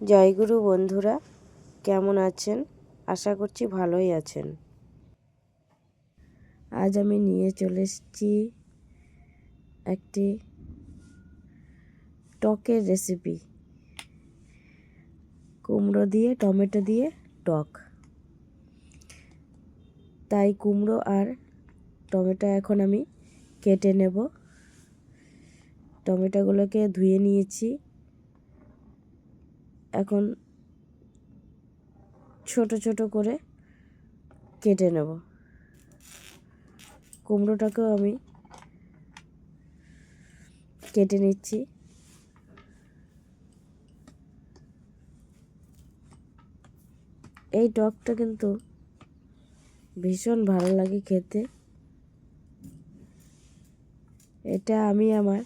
জয়গুরু বন্ধুরা, কেমন আছেন? আশা করছি ভালোই আছেন। আজ আমি নিয়ে চলে এসেছি একটি টকের রেসিপি কুমড়ো দিয়ে, টমেটো দিয়ে টক। তাই কুমড়ো আর টমেটো এখন আমি কেটে নেব। টমেটোগুলোকে ধুয়ে নিয়েছি। এখন ছোট ছোট করে কেটে নেব। কুমড়োটাকেও আমি কেটে নিচ্ছি। এই টকটা কিন্তু ভীষণ ভালো লাগে খেতে। এটা আমি আমার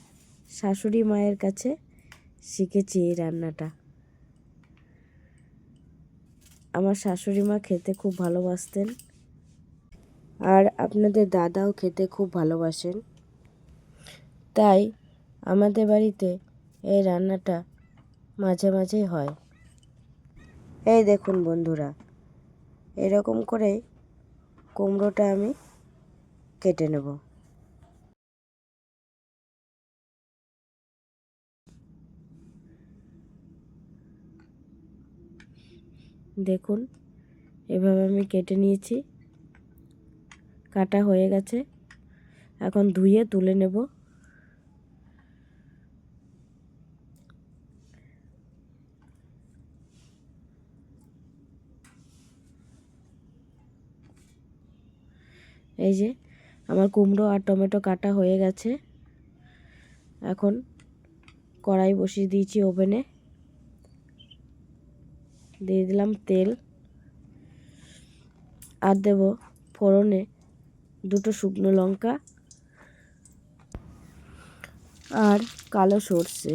শাশুড়ি মায়ের কাছে শিখেছি এই রান্নাটা। আমার শাশুড়ি মা খেতে খুব ভালোবাসতেন আর আপনাদের দাদাও খেতে খুব ভালোবাসেন। তাই আমাদের বাড়িতে এই রান্নাটা মাঝে মাঝেই হয়। এই দেখুন বন্ধুরা, এরকম করে কুমড়োটা আমি কেটে নেব। দেখুন, এভাবে আমি কেটে নিয়েছি। কাটা হয়ে গেছে। এখন ধুয়ে তুলে নেব। এই যে, আমার কুমড়ো আর টমেটো কাটা হয়ে গেছে। এখন কড়াই বসিয়ে দিয়েছি ওভেনে। দিয়ে দিলাম তেল। আর দেব ফোড়নে দুটো শুকনো লঙ্কা আর কালো সর্ষে।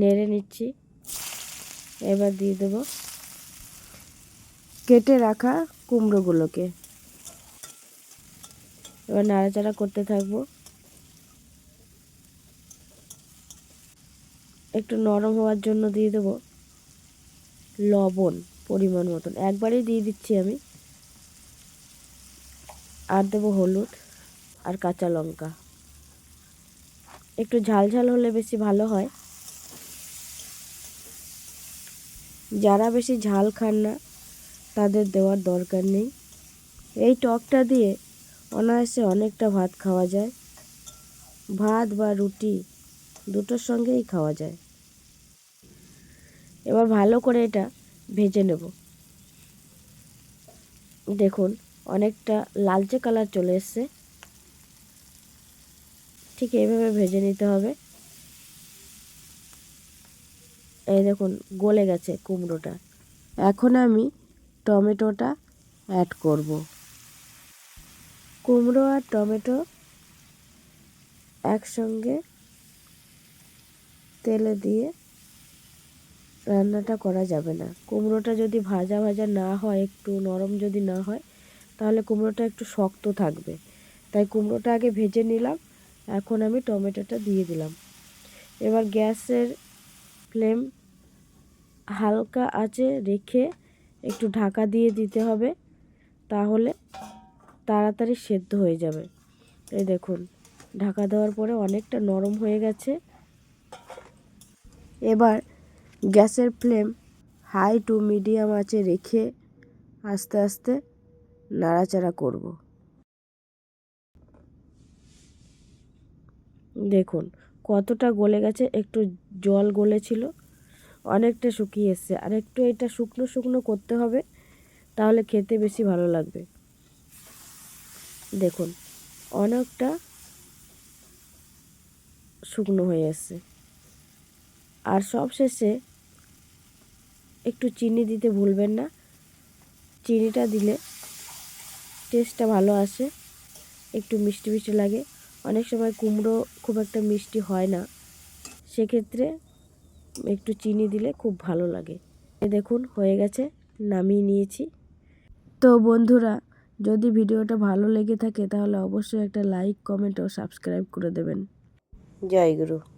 নেড়ে নিচ্ছি। এবার দিয়ে দেব কেটে রাখা কুমড়োগুলোকে। এবার নাড়াচাড়া করতে থাকব। একটু নরম হওয়ার জন্য দিয়ে দেবো লবণ, পরিমাণ মতন। একবারেই দিয়ে দিচ্ছি আমি। আর দেবো হলুদ আর কাঁচা লঙ্কা। একটু ঝাল ঝাল হলে বেশি ভালো হয়। যারা বেশি ঝাল খান না, তাদের দেওয়ার দরকার নেই। এই টকটা দিয়ে অনায়াসে অনেকটা ভাত খাওয়া যায়। ভাত বা রুটি দুটোর সঙ্গেই খাওয়া যায়। এবার ভালো করে এটা ভেজে নেব। দেখুন, অনেকটা লালচে কালার চলে এসছে। ঠিক এইভাবে ভেজে নিতে হবে। এই দেখুন, গলে গেছে কুমড়োটা। এখন আমি টমেটোটা অ্যাড করব। কুমড়ো আর টমেটো একসঙ্গে তেলে দিয়ে রান্নাটা করা যাবে না। কুমড়োটা যদি ভাজা ভাজা না হয়, একটু নরম যদি না হয়, তাহলে কুমড়োটা একটু শক্ত থাকবে। তাই কুমড়োটা আগে ভেজে নিলাম, এখন আমি টমেটোটা দিয়ে দিলাম। এবার গ্যাসের ফ্লেম হালকা আঁচে রেখে একটু ঢাকা দিয়ে দিতে হবে, তাহলে তাড়াতাড়ি সেদ্ধ হয়ে যাবে। এই দেখুন, ঢাকা দেওয়ার পরে অনেকটা নরম হয়ে গেছে। এবার গ্যাসের ফ্লেম হাই টু মিডিয়াম আঁচে রেখে আস্তে আস্তে নাড়াচাড়া করব। দেখুন, কতটা গলে গেছে, একটু জল গলেছিল, অনেকটা শুকিয়ে এসছে। আর একটু এটা শুকনো শুকনো করতে হবে, তাহলে খেতে বেশি ভালো লাগবে। দেখুন, অনেকটা শুকনো হয়ে এসছে। আর সব শেষে একটু চিনি দিতে ভুলবেন না। চিনিটা দিলে টেস্টটা ভালো আসে, একটু মিষ্টি মিষ্টি লাগে। অনেক সময় কুমড়ো খুব একটা মিষ্টি হয় না। সেক্ষেত্রে একটু চিনি দিলে খুব ভালো লাগে। দেখুন, হয়ে গেছে, নামিয়ে নিয়েছি। তো বন্ধুরা, যদি ভিডিওটা ভালো লেগে থাকে, তাহলে অবশ্যই একটা লাইক কমেন্ট ও সাবস্ক্রাইব করে দেবেন। জয় গুরু।